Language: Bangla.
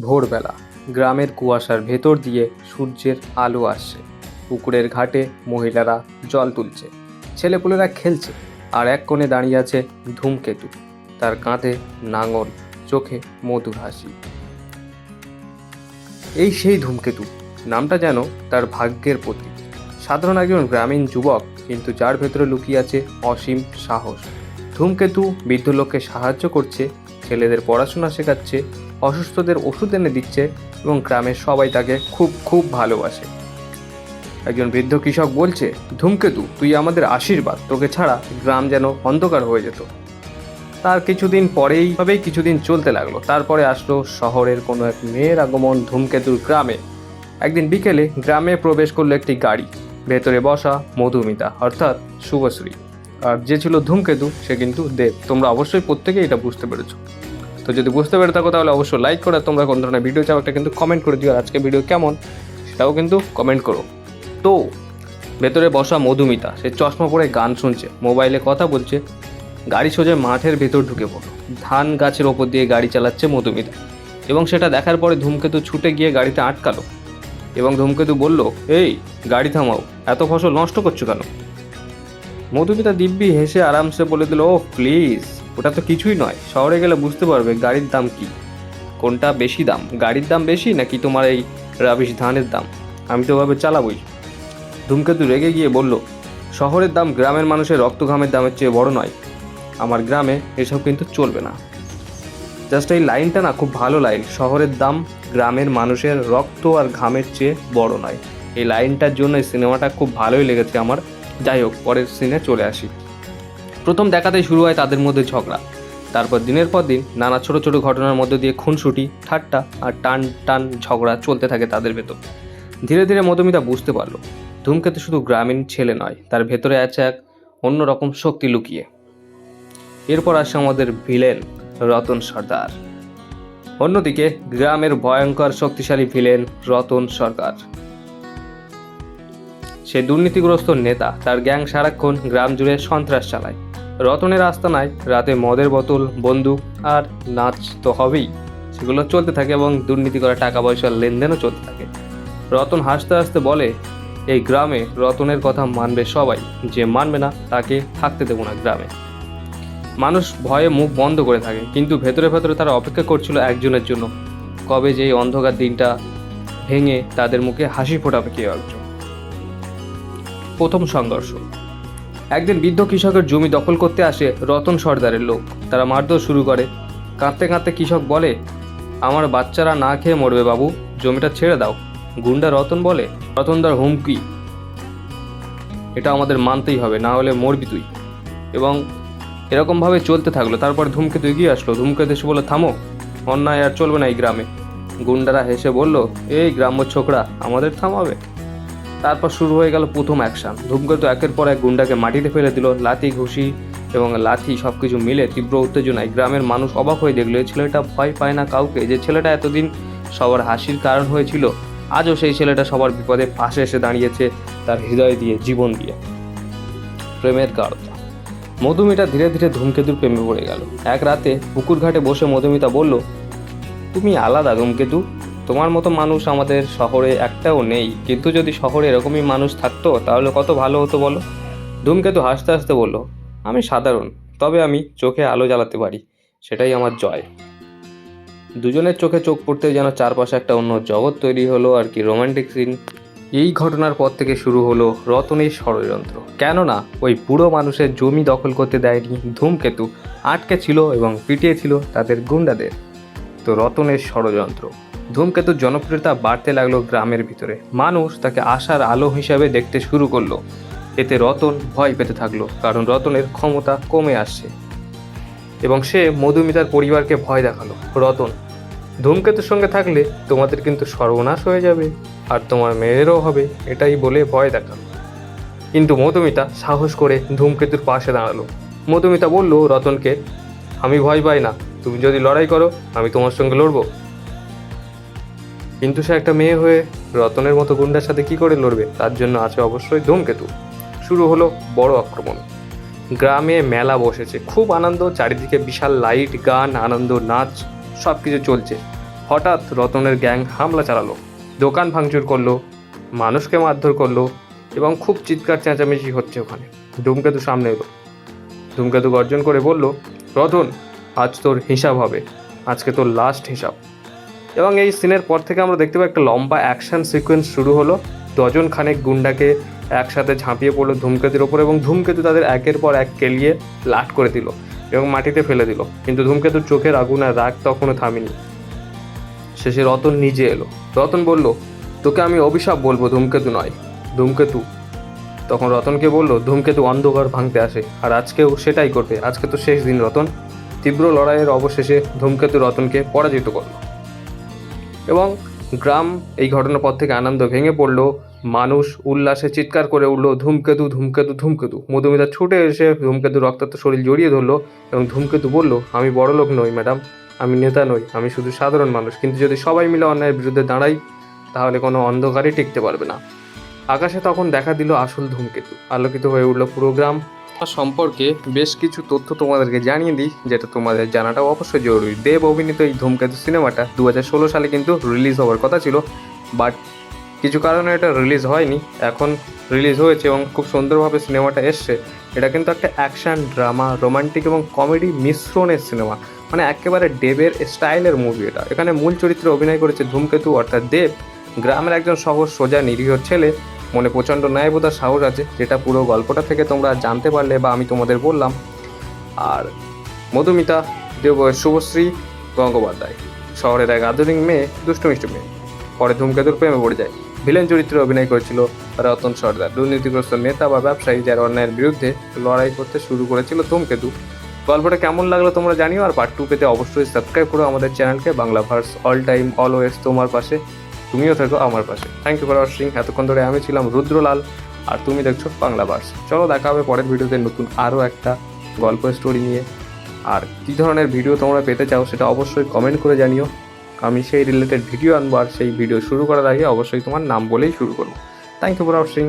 ভোরবেলা গ্রামের কুয়াশার ভেতর দিয়ে সূর্যের আলো আসছে। পুকুরের ঘাটে মহিলারা জল তুলছে। ছেলেপুলেরা খেলছে আর এক কোণে দাঁড়িয়ে আছে ধূমকেতু। তার কাঁধে নাঙল, চোখে মধুর হাসি। এই সেই ধূমকেতু, নামটা যেন তার ভাগ্যের প্রতীক। সাধারণ একজন গ্রামীণ যুবক, কিন্তু যার ভেতরে লুকিয়ে আছে অসীম সাহস। ধূমকেতু বৃদ্ধ লোককে সাহায্য করছে, ছেলেদের পড়াশোনা শেখাচ্ছে অসুস্থদের ওষুধ এনে দিচ্ছে এবং গ্রামের সবাই তাকে খুব খুব ভালোবাসে। একজন বৃদ্ধ কৃষক বলছে, ধূমকেতু, তুই আমাদের আশীর্বাদ, তোকে ছাড়া গ্রাম যেন অন্ধকার হয়ে যেত। তার কিছুদিন পরেই ভাবেই কিছুদিন চলতে লাগল। তারপরে আসলো শহরের কোনো এক মেয়ের আগমন ধূমকেতুর গ্রামে। একদিন বিকেলে গ্রামে প্রবেশ করল একটি গাড়ি। ভেতরে বসা মধুমিতা, অর্থাৎ শুভশ্রী। আর যে ছিল ধূমকেতু, সে কিন্তু দেব। তোমরা অবশ্যই প্রত্যেকেই এটা বুঝতে পেরেছ। তো যদি বুঝতে পেরে থাকো, তাহলে অবশ্যই লাইক করে। তোমরা কোন ধরনের ভিডিও চাও, একটা কিন্তু কমেন্ট করে দিও, আর আজকে ভিডিও কেমন, সেটাও কিন্তু কমেন্ট করো। তো, ভেতরে বসা মধুমিতা, সে চশমা পরে গান শুনছে মোবাইলে কথা বলছে, গাড়ি সোজা মাঠের ভেতর ঢুকে পড়ল। ধান গাছের ওপর দিয়ে গাড়ি চালাচ্ছে মধুমিতা। এবং সেটা দেখার পরে ধূমকেতু ছুটে গিয়ে গাড়িতে আটকালো। এবং ধূমকেতু বলল, এই, গাড়ি থামাও, এত ফসল নষ্ট করছ কেন? মধুমিতা দিব্যি হেসে আরামসে বলে দিল ও প্লিজ ওটা তো কিছুই নয়। শহরে গেলে বুঝতে পারবে গাড়ির দাম কি। কোনটা বেশি দাম? গাড়ির দাম বেশি নাকি তোমার এই রাবিশ ধানের দাম? আমি তো ওভাবে চালাবই। ধূমকেতু রেগে গিয়ে বলল, শহরের দাম গ্রামের মানুষের রক্ত ঘামের দামের চেয়ে বড় নয়। আমার গ্রামে এসব কিন্তু চলবে না। জাস্ট এই লাইনটা না খুব ভালো লাইন। শহরের দাম গ্রামের মানুষের রক্ত আর ঘামের চেয়ে বড় নয়। এই লাইনটার জন্য সিনেমাটা খুব ভালোই লেগেছে আমার। যাই হোক, পরের সিনে চলে আসি। প্রথম দেখাতেই শুরু হয় তাদের মধ্যে ঝগড়া। তারপর দিনের পর দিন নানা ছোট ছোট ঘটনার মধ্যে দিয়ে খুনসুটি, ঠাট্টা আর টান টান ঝগড়া চলতে থাকে তাদের ভেতর। ধীরে ধীরে মধুমিতা বুঝতে পারল, ধূমকেতু শুধু গ্রামীণ ছেলে নয়, তার ভেতরে আছে এক অন্যরকম শক্তি লুকিয়ে। এরপর আসে আমাদের ভিলেন রতন সর্দার। অন্যদিকে গ্রামের ভয়ঙ্কর শক্তিশালী ভিলেন রতন সরকার সে দুর্নীতিগ্রস্ত নেতা, তার গ্যাং সারাক্ষণ গ্রাম জুড়ে সন্ত্রাস চালায়। রতনের আস্তানায় রাতে মদের বোতল, বন্দুক আর নাচ তো হবেই। সেগুলো চলতে থাকে এবং দুর্নীতি করা টাকা পয়সার লেনদেনও চলতে থাকে। রতন হাসতে হাসতে বলে, এই গ্রামে রতনের কথা মানবে সবাই। যে মানবে না, তাকে থাকতে দেবো না গ্রামে। মানুষ ভয়ে মুখ বন্ধ করে থাকে, কিন্তু ভেতরে ভেতরে তারা অপেক্ষা করছিল একজনের জন্য। কবে যে এই অন্ধকার দিনটা ভেঙে তাদের মুখে হাসি ফোটাবে কেউ একজন। প্রথম সংঘর্ষ। একদিন বৃদ্ধ কৃষকের জমি দখল করতে আসে রতন সর্দারের লোক। তারা মারধর শুরু করে। কাঁদতে কাঁদতে কৃষক বলে, আমার বাচ্চারা না খেয়ে মরবে বাবু, জমিটা ছেড়ে দাও। গুন্ডা রতন বলে, রতনদার হুমকি। এটা আমাদের মানতেই হবে, না হলে মরবি তুই। এবং এরকমভাবে চলতে থাকল। তারপর ধূমকেতু এগিয়ে আসলো। ধূমকেতু এসে বলে থামো, অন্যায় আর চলবে না এই গ্রামে। গুন্ডারা হেসে বলল, এই গ্রাম্য ছোকরা, আমাদের থামাবে। তারপর শুরু হয়ে গেল প্রথম অ্যাকশন ধূমকেতু একের পর এক গুন্ডাকে মাটিতে ফেলে দিল, লাথি, ঘুষি এবং লাথি সব কিছু মিলে তীব্র উত্তেজনায় গ্রামের মানুষ অবাক হয়ে দেখল ছেলেটা ভয় পায় না কাউকে? যে ছেলেটা এতদিন সবার হাসির কারণ হয়েছিল, আজও সেই ছেলেটা সবার বিপদে পাশে এসে দাঁড়িয়েছে তার হৃদয় দিয়ে, জীবন দিয়ে। প্রেমের গাঢ়তা মধুমিতা ধীরে ধীরে ধূমকেতুর প্রেমে পড়ে গেল। এক রাতে পুকুর ঘাটে বসে মধুমিতা বলল, তুমি আলাদা ধূমকেতু? তোমার মতো মানুষ আমাদের শহরে একটাও নেই। কিন্তু যদি শহরে এরকমই মানুষ থাকতো, তাহলে কত ভালো হতো বলো? ধূমকেতু হাসতে হাসতে বলল, আমি সাধারণ, তবে আমি চোখে আলো জ্বালাতে পারি, সেটাই আমার জয়। দুজনের চোখে চোখ পড়তে যেন চারপাশে একটা অন্য জগৎ তৈরি হলো আর কি রোমান্টিক সিন এই ঘটনার পর থেকে শুরু হলো রতনের ষড়যন্ত্র। কেননা, ওই বুড়ো মানুষের জমি দখল করতে দেয়নি ধূমকেতু, আটকে ছিল এবং পিটিয়েছিল তাদের গুন্ডাদের। তো রতনের ষড়যন্ত্র। ধূমকেতুর জনপ্রিয়তা বাড়তে লাগল গ্রামের ভিতরে। মানুষ তাকে আশার আলো হিসাবে দেখতে শুরু করল। এতে রতন ভয় পেতে থাকল, কারণ রতনের ক্ষমতা কমে আসছে। এবং সে মধুমিতার পরিবারকে ভয় দেখাল। রতন, ধূমকেতুর সঙ্গে থাকলে তোমাদের কিন্তু সর্বনাশ হয়ে যাবে, আর তোমার মেয়েরও হবে, এটাই বলে ভয় দেখাল। কিন্তু মধুমিতা সাহস করে ধূমকেতুর পাশে দাঁড়াল। মধুমিতা বলল, রতনকে, আমি ভয় পাই না। তুমি যদি লড়াই করো, আমি তোমার সঙ্গে লড়বো। কিন্তু সে একটা মেয়ে হয়ে রতনের মতো গুন্ডার সাথে কি করে লড়বে? তার জন্য আছে অবশ্যই ধূমকেতু। শুরু হলো বড় আক্রমণ। গ্রামে মেলা বসেছে। খুব আনন্দ, চারিদিকে বিশাল লাইট, গান, আনন্দ, নাচ সব কিছু চলছে। হঠাৎ রতনের গ্যাং হামলা চালালো। দোকান ভাঙচুর করল, মানুষকে মারধর করল এবং খুব চিৎকার চেঁচামেচি হচ্ছে ওখানে। ধূমকেতু সামনে এলো। ধূমকেতু গর্জন করে বলল, রতন, আজ তোর হিসাব হবে। আজকে তোর লাস্ট হিসাব। এবং এই সিনের পর থেকে আমরা দেখতে পাই একটা লম্বা অ্যাকশন সিকোয়েন্স শুরু হলো। ডজন খানেক গুন্ডাকে একসাথে ঝাঁপিয়ে পড়ল ধূমকেতুর ওপর এবং ধূমকেতু তাদের একের পর এক কেলিয়ে লাট করে দিল এবং মাটিতে ফেলে দিল। কিন্তু ধূমকেতুর চোখের আগুন আর রাগ তখনও থামেনি। শেষে রতন নিজে এলো। রতন বলল, তোকে আমি অভিশাপ বলব, ধূমকেতু নয়, ধূমকেতু। তখন রতনকে বলল, ধূমকেতু অন্ধকার ভাঙতে আসে, আর আজকেও সেটাই করবে আজকে তো শেষ দিন রতন। তীব্র লড়াইয়ের অবশেষে ধূমকেতু রতনকে পরাজিত করল। এবং গ্রাম এই ঘটনার পর থেকে আনন্দ ভেঙে পড়ল। মানুষ উল্লাসে চিৎকার করে উঠল, ধূমকেতু ধূমকেতু ধূমকেতু। মধুমিতা ছুটে এসে ধূমকেতু রক্তাক্ত শরীর জড়িয়ে ধরলো এবং ধূমকেতু বলল, আমি বড় লোক নই, ম্যাডাম। আমি নেতা নই, আমি শুধু সাধারণ মানুষ। কিন্তু যদি সবাই মিলে অন্যায়ের বিরুদ্ধে দাঁড়াই, তাহলে কোনো অন্ধকারই টিকতে পারবে না। আকাশে তখন দেখা দিল আসল ধূমকেতু। আলোকিত হয়ে উঠল পুরো গ্রাম। সম্পর্কে বেশ কিছু তথ্য তোমাদেরকে জানিয়ে দিই, যেটা তোমাদের জানাটাও অবশ্যই জরুরি। দেব অভিনীত এই ধূমকেতু সিনেমাটা দু হাজার ষোলো সালে কিন্তু রিলিজ হওয়ার কথা ছিল বাট কিছু কারণে এটা রিলিজ হয়নি। এখন রিলিজ হয়েছে এবং খুব সুন্দরভাবে সিনেমাটা এসছে। এটা কিন্তু একটা অ্যাকশন ড্রামা রোমান্টিক এবং কমেডি মিশ্রণের সিনেমা। মানে একেবারে দেবের স্টাইলের মুভি এটা। এখানে মূল চরিত্রে অভিনয় করেছে ধূমকেতু, অর্থাৎ দেব। গ্রামের একজন সহজ, সোজা, নিরীহ ছেলে। মনে প্রচণ্ড ন্যায়বোধার সাহস আছে, যেটা পুরো গল্পটা থেকে তোমরা জানতে পারলে বা আমি তোমাদের বললাম। আর মধুমিতা দেব শুভশ্রী, গঙ্গোপাধ্যায়, শহরের এক আধুনিক মেয়ে, দুষ্টু মিষ্টি মেয়ে। পরে ধূমকেতুর প্রেমে পড়ে যায়। ভিলেন চরিত্রে অভিনয় করেছিল রতন সর্দার। দুর্নীতিগ্রস্ত নেতা বা ব্যবসায়ী যার অন্যায়ের বিরুদ্ধে লড়াই করতে শুরু করেছিল ধূমকেতু। গল্পটা কেমন লাগল তোমরা জানিও, আর পার্ট টু পেতে অবশ্যই সাবস্ক্রাইব করো আমাদের চ্যানেলকে Bangla verse all time always তোমার পাশে। তুমিও থেকো আমার পাশে। থ্যাংক ইউ ফর ওয়াচিং এতক্ষণ ধরে আমি ছিলাম রুদ্রলাল, আর তুমি দেখছ বাংলা বার্স চলো দেখা হবে পরের ভিডিওতে নতুন আরও একটা গল্প স্টোরি নিয়ে। আর কী ধরনের ভিডিও তোমরা পেতে চাও সেটা অবশ্যই কমেন্ট করে জানিও। আমি সেই রিলেটেড ভিডিও আনব আর সেই ভিডিও শুরু করার আগে অবশ্যই তোমার নাম বলেই শুরু করব। Thank you for watching